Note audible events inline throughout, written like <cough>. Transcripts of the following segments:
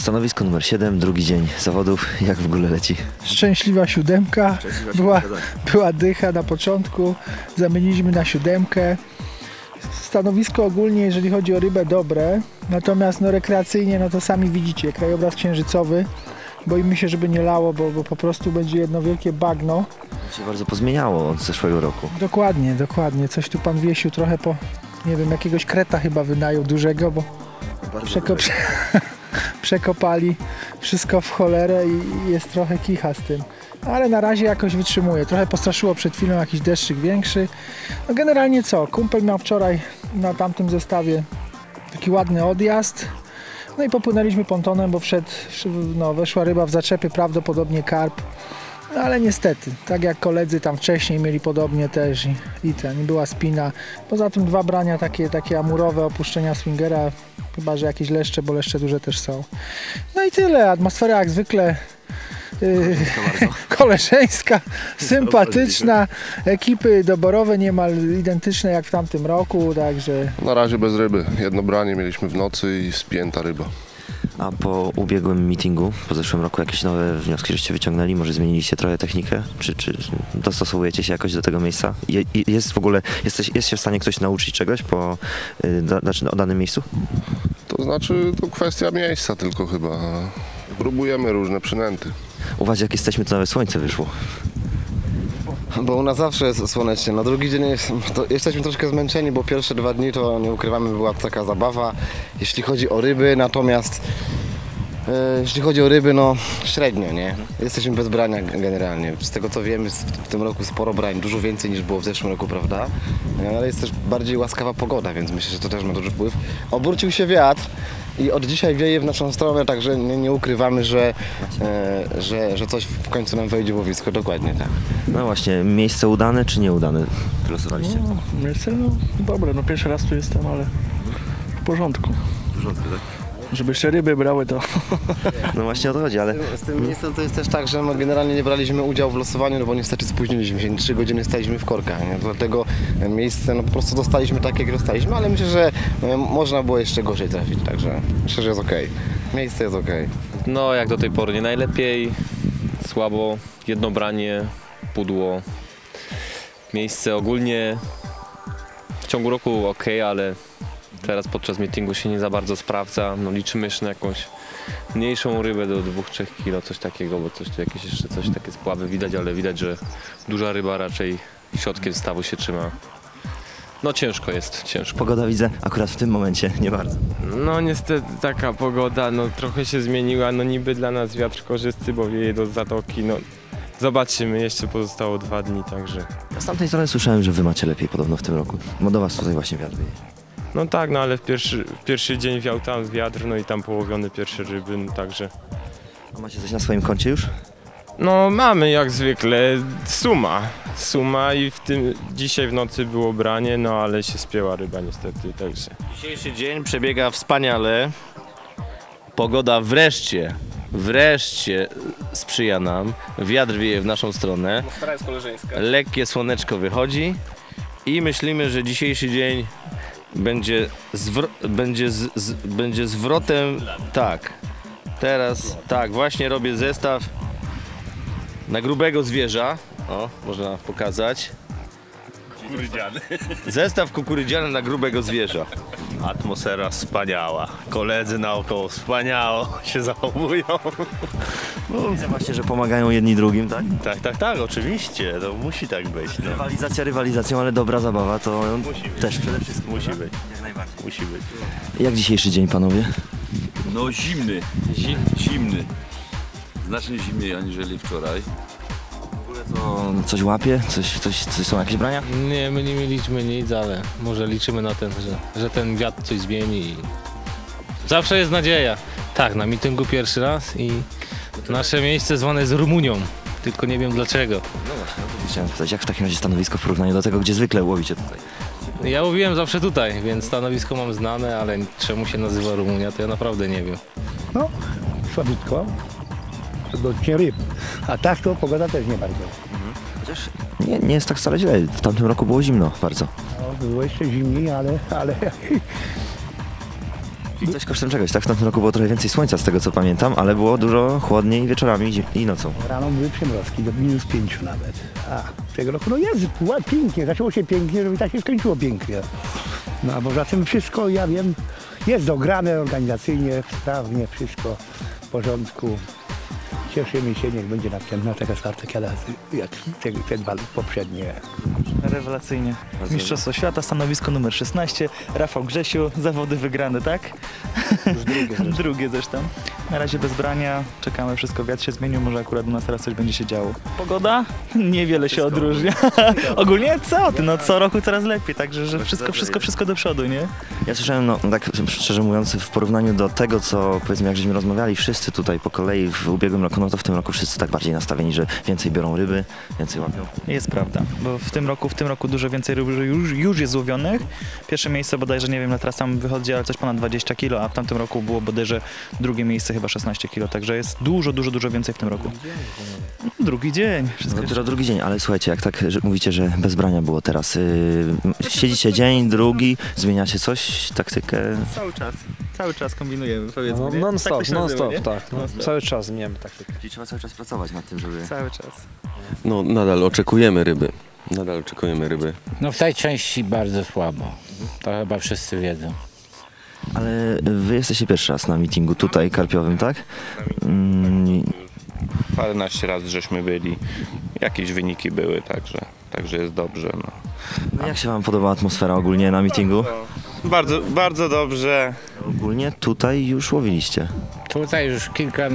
Stanowisko numer 7, drugi dzień zawodów. Jak w ogóle leci? Szczęśliwa siódemka. Była, była dycha na początku. Zamieniliśmy na siódemkę. Stanowisko ogólnie, jeżeli chodzi o rybę, dobre. Natomiast no, rekreacyjnie, no to sami widzicie, krajobraz księżycowy. Boimy się, żeby nie lało, bo, bo po prostu będzie jedno wielkie bagno. się bardzo pozmieniało od zeszłego roku. Dokładnie, dokładnie. Coś tu pan Wiesiu trochę po, nie wiem, jakiegoś kreta chyba wynajął dużego, bo przeko, prze, <laughs> przekopali wszystko w cholerę i jest trochę kicha z tym. Ale na razie jakoś wytrzymuje. Trochę postraszyło przed chwilą jakiś deszczyk większy. No generalnie co? Kumpel miał wczoraj na tamtym zestawie taki ładny odjazd. No i popłynęliśmy pontonem, bo wszedł, no, weszła ryba w zaczepy, prawdopodobnie karp. No ale niestety, tak jak koledzy tam wcześniej mieli podobnie też i, i ten, była spina. Poza tym dwa brania takie, takie amurowe, opuszczenia swingera, chyba że jakieś leszcze, bo leszcze duże też są. No i tyle, atmosfera jak zwykle yy, <laughs> koleżeńska, sympatyczna, ekipy doborowe niemal identyczne jak w tamtym roku, także Na razie bez ryby. Jedno branie mieliśmy w nocy i spięta ryba. A po ubiegłym meetingu, po zeszłym roku, jakieś nowe wnioski żeście wyciągnęli? Może zmieniliście trochę technikę? Czy, czy dostosowujecie się jakoś do tego miejsca? Je, jest w ogóle, jesteś, jest się w stanie ktoś nauczyć czegoś po, y, da, znaczy o danym miejscu? To znaczy, to kwestia miejsca tylko chyba. Próbujemy różne przynęty. Uważaj, jak jesteśmy, to nawet słońce wyszło. Bo u nas zawsze jest słonecznie. Na drugi dzień jest, jesteśmy troszkę zmęczeni, bo pierwsze dwa dni to nie ukrywamy, była taka zabawa, jeśli chodzi o ryby, natomiast e, jeśli chodzi o ryby, no średnio, nie? Jesteśmy bez brania generalnie. Z tego co wiemy, jest w, w tym roku sporo brań, dużo więcej niż było w zeszłym roku, prawda? E, Ale jest też bardziej łaskawa pogoda, więc myślę, że to też ma duży wpływ. Obrócił się wiatr i od dzisiaj wieje w naszą stronę, także nie, nie ukrywamy, że, e, że, że coś w końcu nam wejdzie w łowisko. Dokładnie tak. No właśnie, miejsce udane czy nieudane? Wylosowaliście? No, miejsce, no dobre, no pierwszy raz tu jestem, ale w porządku. Żeby jeszcze ryby brały to. <laughs> No właśnie o to chodzi, ale Z tym miejscem to jest też tak, że my generalnie nie braliśmy udziału w losowaniu, no bo niestety spóźniliśmy się, 3 godziny staliśmy w korkach, nie? dlatego e, miejsce no po prostu dostaliśmy takie, jak dostaliśmy, ale myślę, że e, można było jeszcze gorzej trafić, także myślę, że jest okej. Miejsce jest okej. No, jak do tej pory nie najlepiej, słabo, jedno branie, pudło. Miejsce ogólnie w ciągu roku ok, ale teraz podczas meetingu się nie za bardzo sprawdza. No, liczymy jeszcze na jakąś mniejszą rybę do 2-3 kg, coś takiego, bo coś tu jakieś jeszcze coś takie spławy widać, ale widać, że duża ryba raczej środkiem stawu się trzyma. No ciężko jest, ciężko. pogoda widzę akurat w tym momencie nie bardzo. No niestety taka pogoda, no trochę się zmieniła, no niby dla nas wiatr korzystny, bo wieje do zatoki, no zobaczymy, jeszcze pozostało dwa dni, także Z tamtej strony słyszałem, że wy macie lepiej podobno w tym roku. Bo do was tutaj właśnie wiatr wieje. No tak, no ale w pierwszy, w pierwszy dzień wiał tam wiatr, no i tam połowione pierwsze ryby, no także A macie coś na swoim koncie już? no mamy jak zwykle suma, suma i w tym dzisiaj w nocy było branie, no ale się spięła ryba niestety, także Dzisiejszy dzień przebiega wspaniale. Pogoda wreszcie, wreszcie sprzyja nam. Wiatr wieje w naszą stronę. Stara jest koleżeńska. Lekkie słoneczko wychodzi i myślimy, że dzisiejszy dzień będzie, zwro- będzie, z, z, będzie zwrotem. Tak, teraz tak, właśnie robię zestaw na grubego zwierza. O, można pokazać. Zestaw kukurydziany na grubego zwierza. Atmosfera wspaniała. Koledzy naokoło wspaniało się zachowują. Widzę właśnie, że pomagają jedni drugim, tak? Tak, tak, tak, oczywiście. To musi tak być. No. Rywalizacja rywalizacją, ale dobra zabawa to Musi być. też przede wszystkim. Musi być. Musi być. Jak dzisiejszy dzień, panowie? No zimny, zimny. Znacznie zimniej aniżeli wczoraj. To coś łapie? Coś, coś, coś są jakieś brania? Nie, my nie mieliśmy nic, ale może liczymy na ten, że, że ten wiatr coś zmieni i zawsze jest nadzieja. Tak, na mityngu pierwszy raz i nasze miejsce zwane jest Rumunią, tylko nie wiem dlaczego. No właśnie, chciałem spytać, jak w takim razie stanowisko w porównaniu do tego, gdzie zwykle łowicie tutaj? Ja łowiłem zawsze tutaj, więc stanowisko mam znane, ale czemu się nazywa Rumunia, to ja naprawdę nie wiem. No, słabitko, do ryb. A tak to pogoda też nie bardzo. Chociaż nie, nie jest tak wcale źle. W tamtym roku było zimno bardzo. No, było jeszcze zimniej, ale, ale I coś kosztem czegoś, tak? W tamtym roku było trochę więcej słońca z tego co pamiętam, ale było dużo chłodniej wieczorami i nocą. Rano były przymrozki, do minus pięciu nawet. A tego roku no jest ła- pięknie, zaczęło się pięknie, żeby tak się skończyło pięknie. No a poza tym wszystko, ja wiem, jest dograne organizacyjnie, sprawnie, wszystko w porządku. Cieszymy się, niech będzie następna taka spartakiada jak te, te dwa poprzednie. Rewelacyjnie. Mistrzostwo Świata, stanowisko numer 16. Rafał Grzesiu, zawody wygrane, tak? Drugie. drugie zresztą. Na razie bez brania, czekamy, wszystko wiatr się zmienił, może akurat u nas teraz coś będzie się działo. Pogoda? <laughs> Niewiele się odróżnia. <laughs> Ogólnie co ty, no co roku coraz lepiej, także że wszystko, wszystko, wszystko do przodu, nie? Ja słyszałem, no tak szczerze mówiąc, w porównaniu do tego, co powiedzmy, jak żeśmy rozmawiali wszyscy tutaj po kolei w ubiegłym roku, no to w tym roku wszyscy tak bardziej nastawieni, że więcej biorą ryby, więcej łapią. Jest prawda, bo w tym roku, w tym roku dużo więcej ryb już, już jest złowionych. Pierwsze miejsce bodajże, nie wiem, na teraz tam wychodzi, ale coś ponad 20 kg, a w tamtym roku było bodajże drugie miejsce chyba 16 kg, także jest dużo, dużo, dużo więcej w tym roku. Drugi dzień. Wszystko No, dopiero drugi dzień, ale słuchajcie, jak tak że mówicie, że bez brania było teraz, yy, siedzicie dzień, drugi, zmieniacie coś, taktykę, Cały czas, cały czas kombinujemy, powiedzmy. No, non Tak stop, to się non stop, nie? tak. No, Non-stop. cały czas zmieniamy taktykę. Czyli trzeba cały czas pracować nad tym, żeby... Cały czas. No nadal oczekujemy ryby. Nadal oczekujemy ryby. No w tej części bardzo słabo. To chyba wszyscy wiedzą. Ale wy jesteście pierwszy raz na meetingu tutaj, karpiowym, tak? Mm, Paręnaście razy żeśmy byli, jakieś wyniki były, także, także jest dobrze. No. no jak się wam podoba atmosfera ogólnie na meetingu? Bardzo, bardzo dobrze. Ogólnie tutaj już łowiliście. Tutaj już kilka,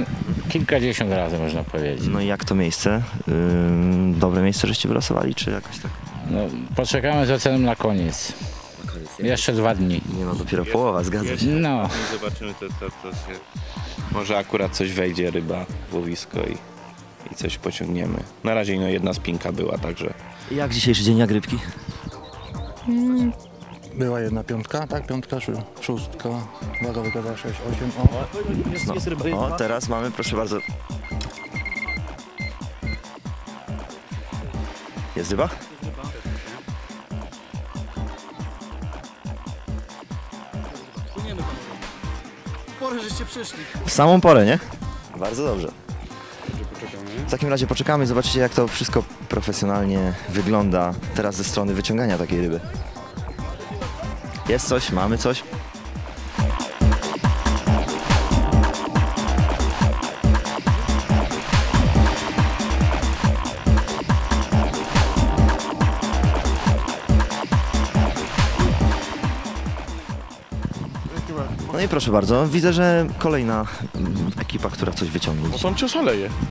kilkadziesiąt razy można powiedzieć. No i jak to miejsce? Ym, dobre miejsce, żeście wylosowali, czy jakoś tak? No, poczekamy z oceną na koniec. Jeszcze dwa dni. Nie no, dopiero połowa, zgadza się. No. Zobaczymy, to, to, to się... Może akurat coś wejdzie, ryba w łowisko i, i coś pociągniemy. Na razie no, jedna spinka była, także... Jak dzisiejszy dzień, jak rybki? Była jedna piątka, tak? Piątka szóstka. Waga wykazała 6, 8. O, jest O, teraz mamy, proszę bardzo. Jest ryba? Porę, żeście przyszli. W samą porę, nie? Bardzo dobrze. W takim razie poczekamy i zobaczycie jak to wszystko profesjonalnie wygląda teraz ze strony wyciągania takiej ryby. Jest coś, mamy coś. Proszę bardzo, widzę, że kolejna ekipa, która coś wyciągnie. No są ciosaleje.